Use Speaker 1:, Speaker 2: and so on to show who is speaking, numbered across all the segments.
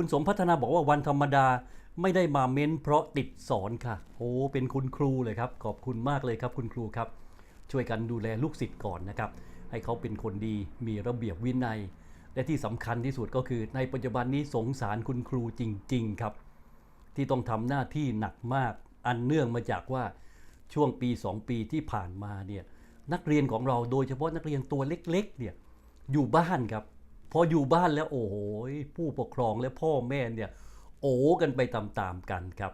Speaker 1: คุณสมพัฒนาบอกว่าวันธรรมดาไม่ได้มาเม้นเพราะติดสอนค่ะโอ้เป็นคุณครูเลยครับ ขอบคุณมากเลยครับ คุณครูครับ ช่วยกันดูแลลูกศิษย์ก่อนนะครับ ให้เขาเป็นคนดีมีระเบียบวินัย และที่สำคัญที่สุดก็คือ ในปัจจุบันนี้สงสารคุณครูจริง ๆ ครับ ที่ต้องทำหน้าที่หนักมาก อันเนื่องมาจากว่าช่วงปี 2 ปีที่ผ่านมาเนี่ยนักเรียนของเราโดยเฉพาะนักเรียนตัวเล็กๆเนี่ยอยู่บ้านครับ พออยู่บ้านแล้วโอ้โหผู้ปกครองและพ่อแม่เนี่ยโอ้กันไปตามๆกันครับ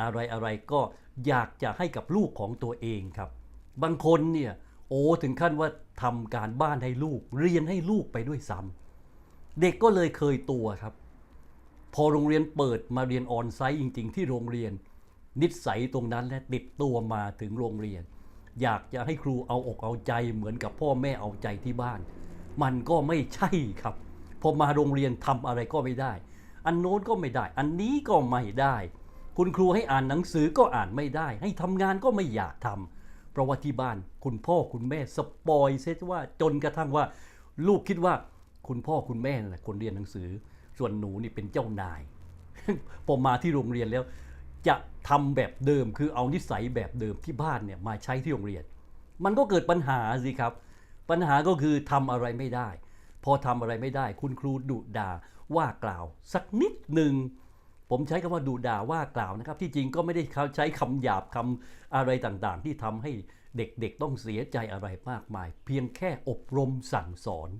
Speaker 1: อะไรอะไรก็อยากจะให้กับลูกของตัวเองครับ บางคนเนี่ยโอ้ถึงขั้นว่าทำการบ้านให้ลูก เรียนให้ลูกไปด้วยซ้ำเด็กก็เลยเคยตัวครับ พอโรงเรียนเปิดมาเรียนออนไซต์จริง ๆ ที่โรงเรียน นิสัยตรงนั้นและติดตัวมาถึงโรงเรียน อยากจะให้ครูเอาอกเอาใจเหมือนกับพ่อแม่เอาใจที่บ้าน มันก็ไม่ใช่ครับ พอมาโรงเรียนทำอะไรก็ไม่ได้ อันโน้นก็ไม่ได้ อันนี้ก็ไม่ได้ คุณครูให้อ่านหนังสือก็อ่านไม่ได้ ให้ทำงานก็ไม่อยากทำเพราะว่าที่บ้านคุณพ่อคุณแม่สปอยเซตว่าจนกระทั่งว่า ลูกคิดว่าคุณพ่อคุณแม่นั่นแหละคนเรียนหนังสือ ส่วนหนูนี่เป็นเจ้านาย พอมาที่โรงเรียนแล้ว จะทำแบบเดิมคือเอานิสัยแบบเดิมที่บ้านเนี่ยมาใช้ที่โรงเรียน มันก็เกิดปัญหาสิครับ ปัญหาก็คือทำอะไรไม่ได้ พอทำอะไรไม่ได้ คุณครูดุด่าว่ากล่าว สักนิดหนึ่งผมใช้คำว่าดุด่าว่ากล่าวนะครับ ที่จริงก็ไม่ได้ใช้คำหยาบคำอะไรต่างๆ ที่ทำให้เด็กๆต้องเสียใจอะไรมากมาย เพียงแค่อบรมสั่งสอน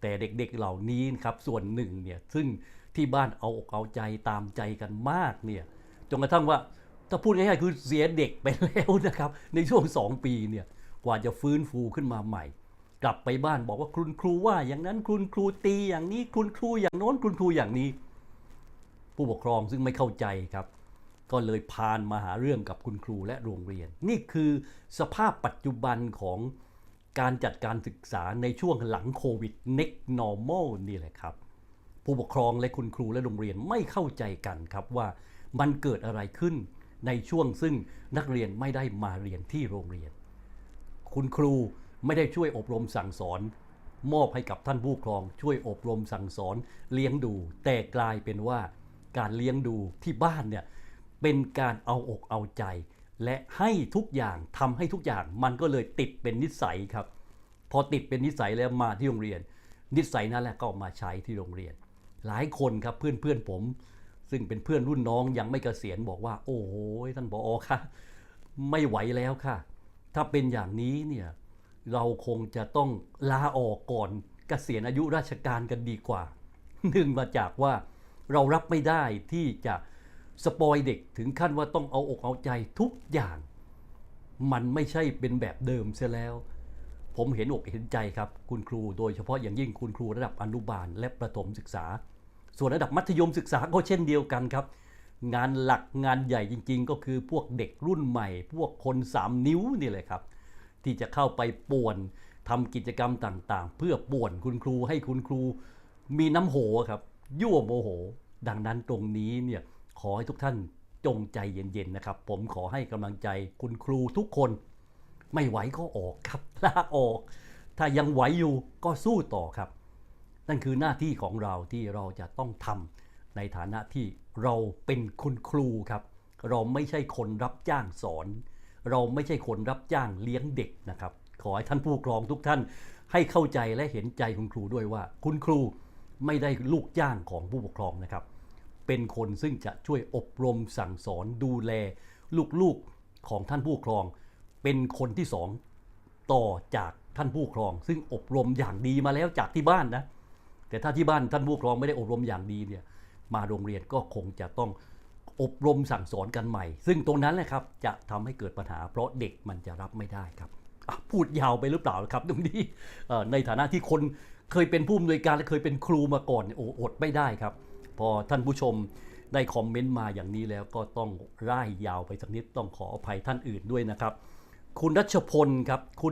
Speaker 1: แต่เด็กๆเหล่านี้นครับส่วนหนึ่งเนี่ยซึ่งที่บ้านเอาอกเอาใจตามใจกันมากเนี่ยจนกระทั่งว่าถ้าพูดง่ายๆคือเสียเด็กไปแล้วนะครับ ในช่วงสองปีเนี่ย กว่าจะฟื้นฟูขึ้นมาใหม่ กลับไปบ้านบอกว่าคุณครูว่า อย่างนั้นคุณครูตีอย่างนี้คุณครูอย่างโน้นคุณครูอย่างนี้ ผู้ปกครองซึ่งไม่เข้าใจครับ ก็เลยพานมาหาเรื่องกับคุณครูและโรงเรียน นี่คือสภาพปัจจุบันของการจัดการศึกษาในช่วงหลังโควิด next normal นี่แหละครับ ผู้ปกครองและคุณครูและโรงเรียนไม่เข้าใจกันครับว่ามันเกิดอะไรขึ้นในช่วงซึ่งนักเรียนไม่ได้มาเรียนที่โรงเรียน คุณครูไม่ได้ช่วยอบรมสั่งสอน มอบให้กับท่านผู้ปกครองช่วยอบรมสั่งสอนเลี้ยงดู แต่กลายเป็นว่าการเลี้ยงดูที่บ้านเนี่ยเป็นการเอาอกเอาใจ และให้ทุกอย่างทำให้ทุกอย่างมันก็เลยติดเป็นนิสัยครับ พอติดเป็นนิสัยแล้วมาที่โรงเรียน นิสัยนั้นแหละก็ามาใช้ที่โรงเรียน หลายคนครับเพื่อนเพื่อนๆผม ซึ่งเป็นเพื่อนรุ่นน้องยังไม่เกษียณบอกว่า โอ้โหท่านผอคะไม่ไหวแล้วค่ะ ถ้าเป็นอย่างนี้เนี่ยเราคงจะต้องลาออกก่อนเกษียณอายุราชการกันดีกว่าเนื่งมาจากว่าเรารับไม่ได้ที่จะสปอยเด็กถึงขั้นว่าต้องเอาอกเอาใจทุกอย่าง มันไม่ใช่เป็นแบบเดิมเสียแล้ว ผมเห็นอกเห็นใจครับ คุณครู โดยเฉพาะอย่างยิ่งคุณครูระดับอนุบาลและประถมศึกษา ส่วนระดับมัธยมศึกษาก็เช่นเดียวกันครับ งานหลักงานใหญ่จริงๆ ก็คือพวกเด็กรุ่นใหม่ พวกคนสามนิ้วนี่แหละครับ ที่จะเข้าไปป่วนทำกิจกรรมต่างๆ เพื่อป่วนคุณครูให้คุณครูมีน้ำโหครับ ยั่วโมโห ดังนั้นตรงนี้เนี่ยขอให้ทุกท่านจงใจเย็นๆนะครับ ผมขอให้กำลังใจคุณครูทุกคน ไม่ไหวก็ออกครับลาออก ถ้ายังไหวอยู่ก็สู้ต่อครับ นั่นคือหน้าที่ของเราที่เราจะต้องทำ ในฐานะที่เราเป็นคุณครูครับ เราไม่ใช่คนรับจ้างสอน เราไม่ใช่คนรับจ้างเลี้ยงเด็กนะครับ ขอให้ท่านผู้ปกครองทุกท่านให้เข้าใจและเห็นใจคุณครูด้วยว่า คุณครูไม่ได้ลูกจ้างของผู้ปกครองนะครับ เป็นคนซึ่งจะช่วยอบรมสั่งสอนดูแล ลูกๆของท่านผู้ปกครอง เป็นคนที่สองต่อจากท่านผู้ปกครอง ซึ่งอบรมอย่างดีมาแล้วจากที่บ้านนะแต่ถ้าที่บ้านท่านผู้ปกครองไม่ได้อบรมอย่างดีเนี่ย มาโรงเรียนก็คงจะต้องอบรมสั่งสอนกันใหม่ ซึ่งตรงนั้นแหละครับจะทำให้เกิดปัญหา เพราะเด็กมันจะรับไม่ได้ครับพูดยาวไปหรือเปล่าครับตรงนี้ในฐานะที่คนเคยเป็นผู้อำนวยการและเคยเป็นครูมาก่อนโอ้อดไม่ได้ครับ พอท่านผู้ชมได้คอมเมนต์มาอย่างนี้แล้วก็ต้องร่ายยาวไปสักนิดต้องขออภัยท่านอื่นด้วยนะครับ คุณรัชพลครับคุณ